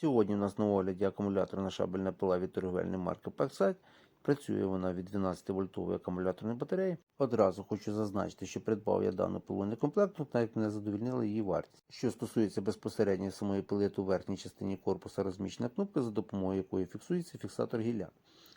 Сьогодні у нас на огляді акумуляторна шабельна пила від торговельної марки Parkside. Працює вона від 12 вольтової акумуляторної батареї. Одразу хочу зазначити, що придбав я дану пилу некомплектну, так як мене задовільнила її вартість. Що стосується безпосередньо самої пили, то у верхній частині корпуса розміщена кнопка, за допомогою якої фіксується фіксатор гілля.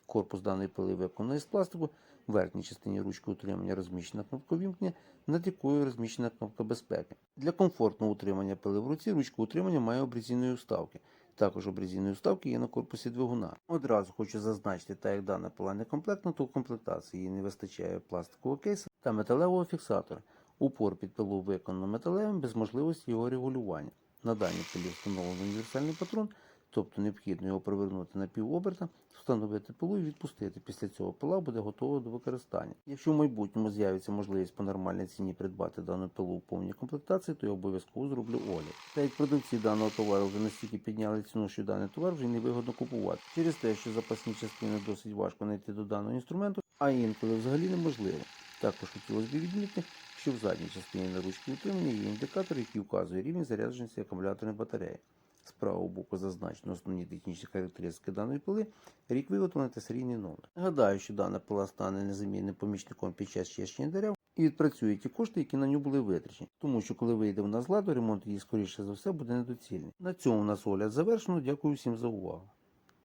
Корпус даної пили виконаний з пластику, в верхній частині ручки утримання розміщена кнопка вімкнення, над якою розміщена кнопка безпеки. Для комфортного утримання пили в руці ручка утримання має обрізійної вставки. Також обрізійної вставки є на корпусі двигуна. Одразу хочу зазначити, так як дане пила не комплектна, то в комплектації їй не вистачає пластикового кейса та металевого фіксатора. Упор під пилу виконано металевим без можливості його регулювання. На даній пилі встановлено універсальний патрон, тобто необхідно його провернути на півоберта, встановити пилу і відпустити. Після цього пила буде готова до використання. Якщо в майбутньому з'явиться можливість по нормальній ціні придбати дану пилу в повній комплектації, то я обов'язково зроблю огляд. Та як продавці даного товару вже настільки підняли ціну, що даний товар вже невигодно купувати. Через те, що запасні частини досить важко знайти до даного інструменту, а інколи взагалі неможливо. Також хотілося б відмітити, що в задній частині на ручці утримання є індикатор, який вказує рівень зарядженості акумуляторної батареї. З правого боку зазначено основні технічні характеристики даної пили, рік виготовлення та серійний номер. Нагадаю, що дана пила стане незамінним помічником під час чищення дерев і відпрацює ті кошти, які на нього були витрачені. Тому що коли вийде вона з ладу, ремонт її скоріше за все буде недоцільний. На цьому у нас огляд завершено. Дякую всім за увагу.